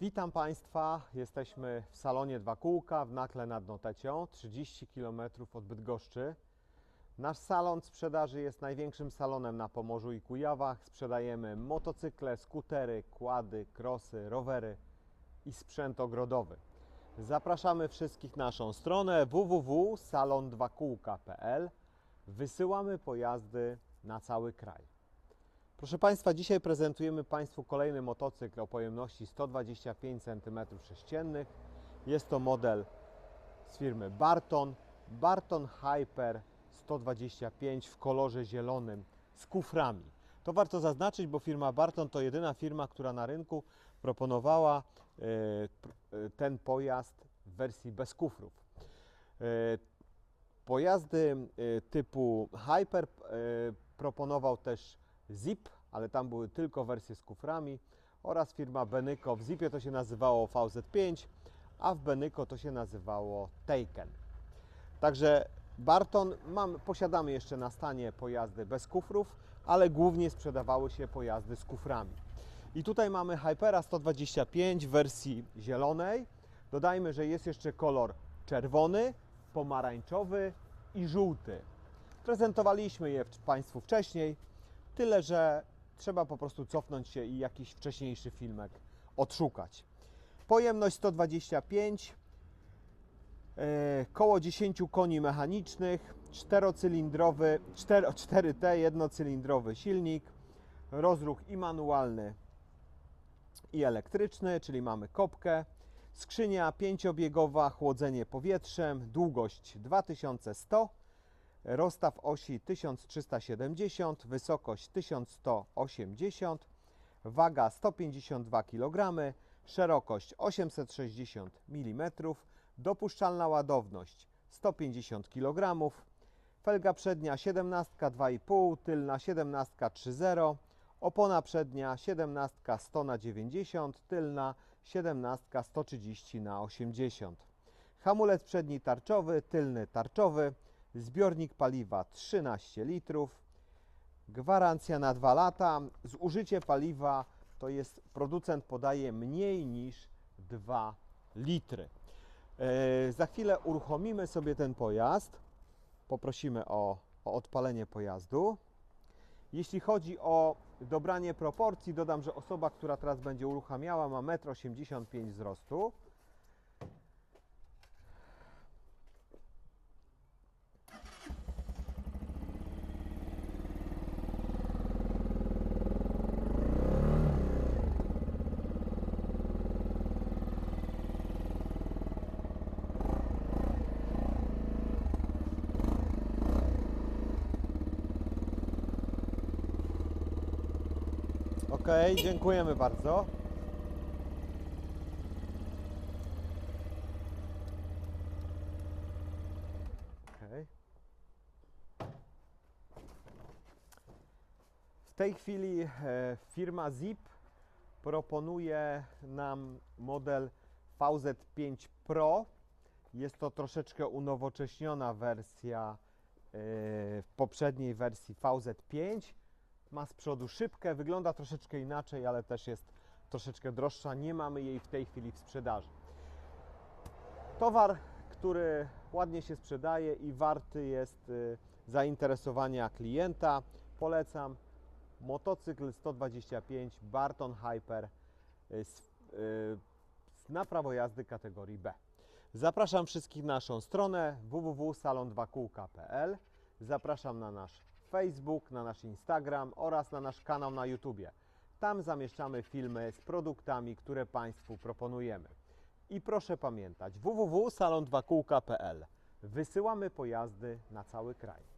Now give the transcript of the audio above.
Witam Państwa. Jesteśmy w salonie Dwa Kółka w Nakle nad Notecią, 30 km od Bydgoszczy. Nasz salon sprzedaży jest największym salonem na Pomorzu i Kujawach. Sprzedajemy motocykle, skutery, kłady, krosy, rowery i sprzęt ogrodowy. Zapraszamy wszystkich na naszą stronę www.salon2kółka.pl. Wysyłamy pojazdy na cały kraj. Proszę Państwa, dzisiaj prezentujemy Państwu kolejny motocykl o pojemności 125 cm3. Jest to model z firmy Barton. Barton Hyper 125 w kolorze zielonym z kuframi. To warto zaznaczyć, bo firma Barton to jedyna firma, która na rynku proponowała e, e, ten pojazd w wersji bez kufrów. E, Pojazdy typu Hyper proponował też Zip, ale tam były tylko wersje z kuframi oraz firma Benyko. W Zipie to się nazywało VZ5, a w Benyko to się nazywało Taken. Także Barton, mam, posiadamy jeszcze na stanie pojazdy bez kufrów, ale głównie sprzedawały się pojazdy z kuframi. I tutaj mamy Hypera 125 w wersji zielonej. Dodajmy, że jest jeszcze kolor czerwony, pomarańczowy i żółty. Prezentowaliśmy je Państwu wcześniej, tyle że trzeba po prostu cofnąć się i jakiś wcześniejszy filmek odszukać. Pojemność 125, e, koło 10 koni mechanicznych, czterocylindrowy, 4, 4T, jednocylindrowy silnik, rozruch i manualny i elektryczny, czyli mamy kopkę, skrzynia pięciobiegowa, chłodzenie powietrzem, długość 2100, rozstaw osi 1370, wysokość 1180, waga 152 kg, szerokość 860 mm, dopuszczalna ładowność 150 kg, felga przednia 17 2,5, tylna 17 3,0, opona przednia 17 100 na 90, tylna 17 130 na 80. Hamulec przedni tarczowy, tylny tarczowy, zbiornik paliwa 13 litrów, gwarancja na 2 lata. Zużycie paliwa to jest, producent podaje mniej niż 2 litry. E, za chwilę uruchomimy sobie ten pojazd. Poprosimy o, o odpalenie pojazdu. Jeśli chodzi o dobranie proporcji, dodam, że osoba, która teraz będzie uruchamiała, ma 1,85 m wzrostu. Ok, dziękujemy bardzo. Okej. W tej chwili e, firma Zip proponuje nam model VZ5 Pro. Jest to troszeczkę unowocześniona wersja e, poprzedniej wersji VZ5 ma z przodu szybkę, wygląda troszeczkę inaczej, ale też jest troszeczkę droższa. Nie mamy jej w tej chwili w sprzedaży. Towar, który ładnie się sprzedaje i warty jest y, zainteresowania klienta. Polecam motocykl 125 Barton Hyper y, z, y, na prawo jazdy kategorii B. Zapraszam wszystkich na naszą stronę www.salon2kółka.pl. Zapraszam na nasz Facebook, na nasz Instagram oraz na nasz kanał na YouTube. Tam zamieszczamy filmy z produktami, które Państwu proponujemy. I proszę pamiętać www.salon2kółka.pl. Wysyłamy pojazdy na cały kraj.